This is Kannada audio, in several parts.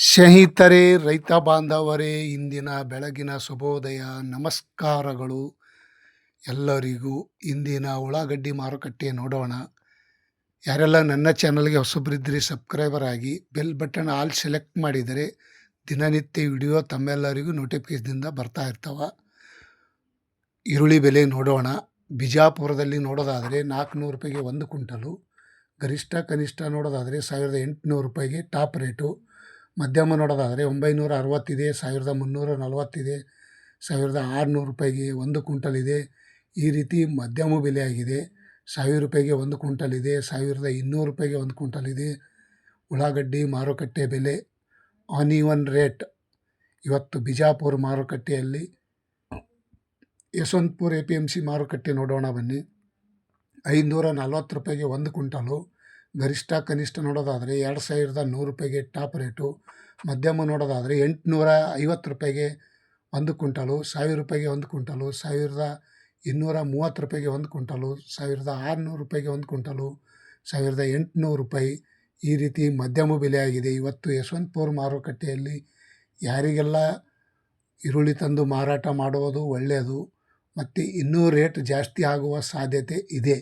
ಸ್ನೇಹಿತರೆ, ರೈತ ಬಾಂಧವರೇ, ಇಂದಿನ ಬೆಳಗಿನ ಶುಭೋದಯ. ನಮಸ್ಕಾರಗಳು. ಎಲ್ಲರಿಗೂ ಇಂದಿನ ಉಳ್ಳಾಗಡ್ಡಿ ಮಾರುಕಟ್ಟೆ ನೋಡೋಣ. ಯಾರೆಲ್ಲ ನನ್ನ ಚಾನಲ್ಗೆ ಹೊಸಬ್ರಿದ್ದರೆ ಸಬ್ಸ್ಕ್ರೈಬರ್ ಆಗಿ, ಬೆಲ್ ಬಟನ್ ಆಲ್ ಸೆಲೆಕ್ಟ್ ಮಾಡಿದರೆ ದಿನನಿತ್ಯ ವಿಡಿಯೋ ತಮ್ಮೆಲ್ಲರಿಗೂ ನೋಟಿಫಿಕೇಶನ್ದಿಂದ ಬರ್ತಾ ಇರ್ತವೆ. ಈರುಳ್ಳಿ ಬೆಲೆ ನೋಡೋಣ. ಬಿಜಾಪುರದಲ್ಲಿ ನೋಡೋದಾದರೆ ನಾಲ್ಕುನೂರು ರೂಪಾಯಿಗೆ ಒಂದು ಕ್ವಿಂಟಲು. ಗರಿಷ್ಠ ಕನಿಷ್ಠ ನೋಡೋದಾದರೆ ಸಾವಿರದ ಎಂಟುನೂರು ರೂಪಾಯಿಗೆ ಟಾಪ್ ರೇಟು. ಮಧ್ಯಮ ನೋಡೋದಾದರೆ ಒಂಬೈನೂರ ಅರವತ್ತಿದೆ, ಸಾವಿರದ ಮುನ್ನೂರ ನಲವತ್ತಿದೆ, ಸಾವಿರದ ಆರುನೂರು ರೂಪಾಯಿಗೆ ಒಂದು ಕ್ವಿಂಟಲ್ ಇದೆ ಈ ರೀತಿ ಮಧ್ಯಮ ಬೆಲೆ ಆಗಿದೆ ಸಾವಿರ ರೂಪಾಯಿಗೆ ಒಂದು ಕ್ವಿಂಟಲ್ ಇದೆ ಸಾವಿರದ ಇನ್ನೂರು ರೂಪಾಯಿಗೆ ಒಂದು ಕ್ವಿಂಟಲ್ ಇದೆ ಉಳ್ಳಾಗಡ್ಡಿ ಮಾರುಕಟ್ಟೆ ಬೆಲೆ ಆನ್ ಈವನ್ ರೇಟ್ ಇವತ್ತು ಬಿಜಾಪುರ ಮಾರುಕಟ್ಟೆಯಲ್ಲಿ Yeshwanthpur A P M C ಮಾರುಕಟ್ಟೆ ನೋಡೋಣ ಬನ್ನಿ. ಐನೂರ ನಲ್ವತ್ತು ರೂಪಾಯಿಗೆ ಒಂದು ಕ್ವಿಂಟಲು. ಗರಿಷ್ಠ ಕನಿಷ್ಠ ನೋಡೋದಾದರೆ ಎರಡು ಸಾವಿರದ ನೂರು ರೂಪಾಯಿಗೆ ಟಾಪ್ ರೇಟು. ಮಧ್ಯಮ ನೋಡೋದಾದರೆ ಎಂಟುನೂರ ಐವತ್ತು ರೂಪಾಯಿಗೆ ಒಂದು ಕ್ವಿಂಟಲು, ಸಾವಿರ ರೂಪಾಯಿಗೆ ಒಂದು ಕ್ವಿಂಟಲು, ಸಾವಿರದ ಇನ್ನೂರ ಮೂವತ್ತು ರೂಪಾಯಿಗೆ ಒಂದು ಕ್ವಿಂಟಲು, ಸಾವಿರದ ಆರುನೂರು ರೂಪಾಯಿಗೆ ಒಂದು ಕ್ವಿಂಟಲು, ಸಾವಿರದ ಎಂಟುನೂರು ರೂಪಾಯಿ. ಈ ರೀತಿ ಮಧ್ಯಮ ಬೆಲೆ ಆಗಿದೆ ಇವತ್ತು ಯಶವಂತಪುರ ಮಾರುಕಟ್ಟೆಯಲ್ಲಿ ಯಾರಿಗೆಲ್ಲ ಈರುಳ್ಳಿ ತಂದು ಮಾರಾಟ ಮಾಡುವುದು ಒಳ್ಳೆಯದು, ಮತ್ತು ಇನ್ನೂ ರೇಟ್ ಜಾಸ್ತಿ ಆಗುವ ಸಾಧ್ಯತೆ ಇದೆ.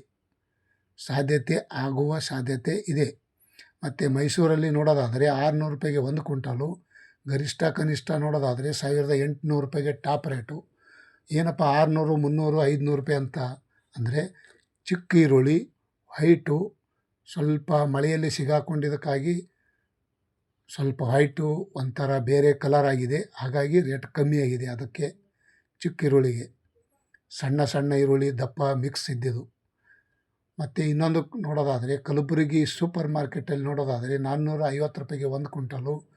ಸಾಧ್ಯತೆ ಆಗುವ ಸಾಧ್ಯತೆ ಇದೆ. ಮತ್ತು ಮೈಸೂರಲ್ಲಿ ನೋಡೋದಾದರೆ ಆರುನೂರು ರೂಪಾಯಿಗೆ ಒಂದು ಕ್ವಿಂಟಲು, ಗರಿಷ್ಠ ಕನಿಷ್ಠ ನೋಡೋದಾದರೆ ಸಾವಿರದ ಎಂಟುನೂರು ರೂಪಾಯಿಗೆ ಟಾಪ್ ರೇಟು. ಏನಪ್ಪ ಆರುನೂರು, ಮುನ್ನೂರು, ಐದುನೂರು ರೂಪಾಯಿ ಅಂತ ಅಂದರೆ ಚಿಕ್ಕ ಈರುಳ್ಳಿ, ಹೈಟು, ಸ್ವಲ್ಪ ಮಳೆಯಲ್ಲಿ ಸಿಗಾಕೊಂಡಿದ್ದಕ್ಕಾಗಿ ಸ್ವಲ್ಪ ಹೈಟು ಒಂಥರ ಬೇರೆ ಕಲರ್ ಆಗಿದೆ. ಹಾಗಾಗಿ ರೇಟ್ ಕಮ್ಮಿ ಆಗಿದೆ ಅದಕ್ಕೆ ಚಿಕ್ಕ ಈರುಳ್ಳಿಗೆ. ಸಣ್ಣ ಸಣ್ಣ ಈರುಳ್ಳಿ ದಪ್ಪ ಮಿಕ್ಸ್ ಇದ್ದಿದ್ದು. ಮತ್ತು ಇನ್ನೊಂದು ನೋಡೋದಾದರೆ ಕಲಬುರಗಿ ಸೂಪರ್ ಮಾರ್ಕೆಟಲ್ಲಿ ನೋಡೋದಾದರೆ ನಾನ್ನೂರ ಐವತ್ತು ರೂಪಾಯಿಗೆ ಒಂದು ಕ್ವಿಂಟಲು.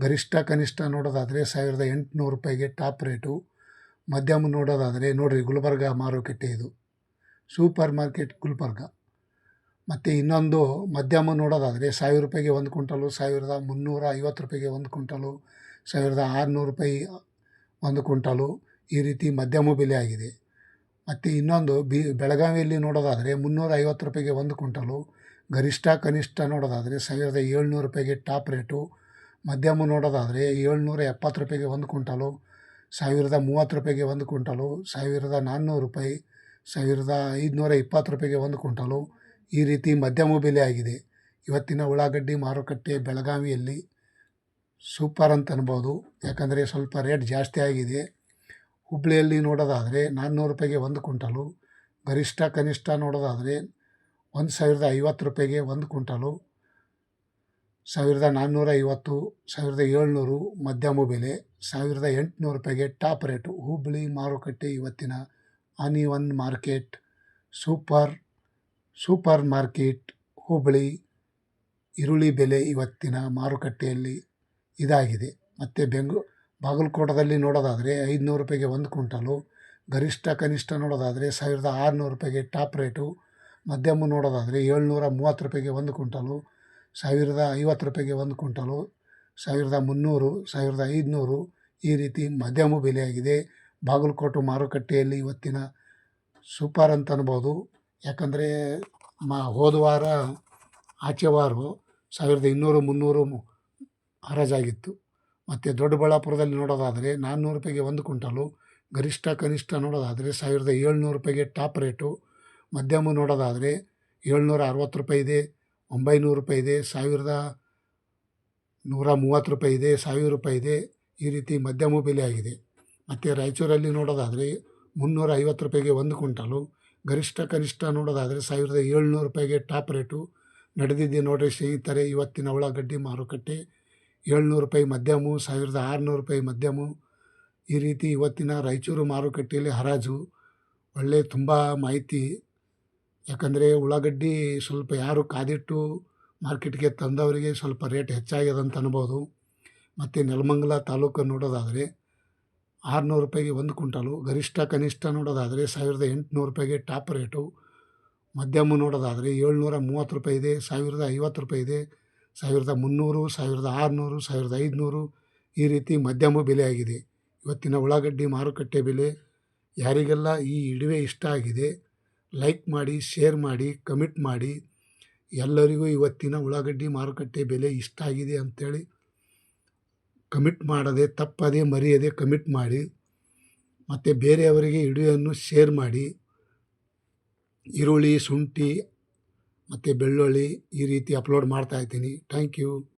ಗರಿಷ್ಠ ಕನಿಷ್ಠ ನೋಡೋದಾದರೆ ಸಾವಿರದ ಎಂಟುನೂರು ರೂಪಾಯಿಗೆ ಟಾಪ್ ರೇಟು. ಮಧ್ಯಮ ನೋಡೋದಾದರೆ ನೋಡಿರಿ ಗುಲ್ಬರ್ಗ ಮಾರುಕಟ್ಟೆ ಇದು. Super market Gulbarga. ಮತ್ತು ಇನ್ನೊಂದು ಮಧ್ಯಮ ನೋಡೋದಾದರೆ ಸಾವಿರ ರೂಪಾಯಿಗೆ ಒಂದು ಕ್ವಿಂಟಲು, ಸಾವಿರದ ಮುನ್ನೂರ ಐವತ್ತು ರೂಪಾಯಿಗೆ ಒಂದು ಕ್ವಿಂಟಲು, ಸಾವಿರದ ಆರುನೂರು ರೂಪಾಯಿ ಒಂದು ಕ್ವಿಂಟಲು ಈ ರೀತಿ ಮಧ್ಯಮ ಬೆಲೆ ಆಗಿದೆ. ಮತ್ತು ಇನ್ನೊಂದು ಬಿ, ಬೆಳಗಾವಿಯಲ್ಲಿ ನೋಡೋದಾದರೆ ಮುನ್ನೂರ ಐವತ್ತು ರೂಪಾಯಿಗೆ ಒಂದು ಕ್ವಿಂಟಲು, ಗರಿಷ್ಠ ಕನಿಷ್ಠ ನೋಡೋದಾದರೆ ಸಾವಿರದ ಏಳ್ನೂರು ರೂಪಾಯಿಗೆ ಟಾಪ್ ರೇಟು. ಮಧ್ಯಮ ನೋಡೋದಾದರೆ ಏಳ್ನೂರ ಎಪ್ಪತ್ತು ರೂಪಾಯಿಗೆ ಒಂದು ಕ್ವಿಂಟಲು, ಸಾವಿರದ ಮೂವತ್ತು ರೂಪಾಯಿಗೆ ಒಂದು ಕ್ವಿಂಟಲು, ಸಾವಿರದ ನಾನ್ನೂರು ರೂಪಾಯಿ, ಸಾವಿರದ ಐದುನೂರ ಇಪ್ಪತ್ತು ರೂಪಾಯಿಗೆ ಒಂದು ಕ್ವಿಂಟಲು. ಈ ರೀತಿ ಮಧ್ಯಮ ಬೆಲೆ ಆಗಿದೆ. ಇವತ್ತಿನ ಉಳ್ಳಾಗಡ್ಡಿ ಮಾರುಕಟ್ಟೆ ಬೆಳಗಾವಿಯಲ್ಲಿ ಸೂಪರ್ ಅಂತ ಅನ್ಬೋದು. ಯಾಕಂದರೆ ಸ್ವಲ್ಪ ರೇಟ್ ಜಾಸ್ತಿ ಆಗಿದೆ. ಹುಬ್ಬಳ್ಳಿಯಲ್ಲಿ ನೋಡೋದಾದರೆ ನಾನ್ನೂರು ರೂಪಾಯಿಗೆ ಒಂದು ಕುಂಟಲು ಗರಿಷ್ಠ ಕನಿಷ್ಠ ನೋಡೋದಾದರೆ ಒಂದು ಸಾವಿರದ ಐವತ್ತು ರೂಪಾಯಿಗೆ ಒಂದು ಕುಂಟಲು ಸಾವಿರದ ನಾನ್ನೂರ ಐವತ್ತು, ಸಾವಿರದ ಏಳ್ನೂರು ಮಧ್ಯಮ ಬೆಲೆ, ಸಾವಿರದ ಎಂಟುನೂರು ರೂಪಾಯಿಗೆ ಟಾಪ್ ರೇಟು. ಹುಬ್ಬಳ್ಳಿ ಮಾರುಕಟ್ಟೆ ಇವತ್ತಿನ onion market, super super market Hubballi ಈರುಳ್ಳಿ ಬೆಲೆ ಇವತ್ತಿನ ಮಾರುಕಟ್ಟೆಯಲ್ಲಿ ಇದಾಗಿದೆ. ಮತ್ತು ಬೆಂಗ್ಳೂ ಬಾಗಲಕೋಟದಲ್ಲಿ ನೋಡೋದಾದರೆ ಐದುನೂರು ರೂಪಾಯಿಗೆ ಒಂದು ಕ್ವಿಂಟಲು, ಗರಿಷ್ಠ ಕನಿಷ್ಠ ನೋಡೋದಾದರೆ ಸಾವಿರದ ಆರುನೂರು ರೂಪಾಯಿಗೆ ಟಾಪ್ ರೇಟು, ಮಧ್ಯಮ ನೋಡೋದಾದರೆ ಏಳ್ನೂರ ಮೂವತ್ತು ರೂಪಾಯಿಗೆ ಒಂದು ಕ್ವಿಂಟಲು, ಸಾವಿರದ ಐವತ್ತು ರೂಪಾಯಿಗೆ ಒಂದು ಕ್ವಿಂಟಲು, ಸಾವಿರದ ಮುನ್ನೂರು, ಸಾವಿರದ ಐದುನೂರು ಈ ರೀತಿ ಮಧ್ಯಮ ಬೆಲೆಯಾಗಿದೆ. ಬಾಗಲಕೋಟೆ ಮಾರುಕಟ್ಟೆಯಲ್ಲಿ ಇವತ್ತಿನ ಸೂಪರ್ ಅಂತ ಅನ್ಬೋದು. ಯಾಕಂದರೆ ಮಾ ಹೋದ ವಾರ ಆಚೆವಾರು ಸಾವಿರದ ಇನ್ನೂರು ಮುನ್ನೂರು ಹರಾಜಾಗಿತ್ತು. ಮತ್ತು ದೊಡ್ಡಬಳ್ಳಾಪುರದಲ್ಲಿ ನೋಡೋದಾದರೆ ನಾನ್ನೂರು ರೂಪಾಯಿಗೆ ಒಂದು ಕುಂಟಲು ಗರಿಷ್ಠ ಕನಿಷ್ಠ ನೋಡೋದಾದರೆ ಸಾವಿರದ ಏಳ್ನೂರು ರೂಪಾಯಿಗೆ ಟಾಪ್ ರೇಟು, ಮಧ್ಯಮ ನೋಡೋದಾದರೆ ಏಳ್ನೂರ ಅರವತ್ತು ರೂಪಾಯಿ ಇದೆ, ಒಂಬೈನೂರು ರೂಪಾಯಿ ಇದೆ, ಸಾವಿರದ ನೂರ ಮೂವತ್ತು ರೂಪಾಯಿ ಇದೆ, ಸಾವಿರ ರೂಪಾಯಿ ಇದೆ, ಈ ರೀತಿ ಮಧ್ಯಮ ಬೆಲೆ ಆಗಿದೆ. ಮತ್ತು ರಾಯಚೂರಲ್ಲಿ ನೋಡೋದಾದರೆ ಮುನ್ನೂರ ಐವತ್ತು ರೂಪಾಯಿಗೆ ಒಂದು ಕುಂಟಲು ಗರಿಷ್ಠ ಕನಿಷ್ಠ ನೋಡೋದಾದರೆ ಸಾವಿರದ ಏಳ್ನೂರು ರೂಪಾಯಿಗೆ ಟಾಪ್ ರೇಟು. ನಡೆದಿದೆ ನೋಡಿರಿ ಸ್ನೇಹಿತರೆ, ಇವತ್ತಿನ ಉಳ್ಳಾಗಡ್ಡಿ ಮಾರುಕಟ್ಟೆ. ಏಳ್ನೂರು ರೂಪಾಯಿ ಮಧ್ಯಮು ಸಾವಿರದ ಆರುನೂರು ರೂಪಾಯಿ ಮಧ್ಯಮು ಈ ರೀತಿ ಇವತ್ತಿನ ರಾಯಚೂರು ಮಾರುಕಟ್ಟೆಯಲ್ಲಿ ಹರಾಜು. ಒಳ್ಳೆಯ ತುಂಬ ಮಾಹಿತಿ. ಯಾಕಂದರೆ ಉಳ್ಳಾಗಡ್ಡಿ ಸ್ವಲ್ಪ ಯಾರು ಕಾದಿಟ್ಟು ಮಾರ್ಕೆಟ್ಗೆ ತಂದವರಿಗೆ ಸ್ವಲ್ಪ ರೇಟ್ ಹೆಚ್ಚಾಗಿದೆ ಅಂತ ಅನ್ಬೋದು. ಮತ್ತು ನೆಲಮಂಗಲ ತಾಲೂಕು ನೋಡೋದಾದರೆ ಆರುನೂರು ರೂಪಾಯಿಗೆ ಒಂದು ಕ್ವಿಂಟಲು, ಗರಿಷ್ಠ ಕನಿಷ್ಠ ನೋಡೋದಾದರೆ ಸಾವಿರದ ಎಂಟುನೂರು ರೂಪಾಯಿಗೆ ಟಾಪ್ ರೇಟು. ಮಧ್ಯಮ ನೋಡೋದಾದರೆ ಏಳ್ನೂರ ಮೂವತ್ತು ರೂಪಾಯಿ ಇದೆ, ಸಾವಿರದ ಐವತ್ತು ರೂಪಾಯಿ ಇದೆ. ಸಾವಿರದ ಮುನ್ನೂರು, ಸಾವಿರದ ಆರುನೂರು, ಸಾವಿರದ ಐದುನೂರು ಈ ರೀತಿ ಮಧ್ಯಮ ಬೆಲೆ ಆಗಿದೆ. ಇವತ್ತಿನ ಉಳ್ಳಾಗಡ್ಡಿ ಮಾರುಕಟ್ಟೆ ಬೆಲೆ ಯಾರಿಗೆಲ್ಲ ಈ ಇಡುವೆ ಇಷ್ಟ ಆಗಿದೆ, ಲೈಕ್ ಮಾಡಿ, ಶೇರ್ ಮಾಡಿ, ಕಮೆಂಟ್ ಮಾಡಿ, ಎಲ್ಲರಿಗೂ ಇವತ್ತಿನ ಉಳ್ಳಾಗಡ್ಡಿ ಮಾರುಕಟ್ಟೆ ಬೆಲೆ ಇಷ್ಟ ಆಗಿದೆ ಅಂಥೇಳಿ ಕಮಿಟ್ ಮಾಡದೆ, ತಪ್ಪದೆ, ಮರೆಯದೆ ಕಮಿಟ್ ಮಾಡಿ, ಮತ್ತು ಬೇರೆಯವರಿಗೆ ಇಡುವೆಯನ್ನು ಶೇರ್ ಮಾಡಿ, ಈರುಳ್ಳಿ, ಶುಂಠಿ ಮತ್ತು ಬೆಳ್ಳುಳ್ಳಿ ಈ ರೀತಿ ಅಪ್ಲೋಡ್ ಮಾಡ್ತಾಯಿದ್ದೀನಿ ಥ್ಯಾಂಕ್ ಯು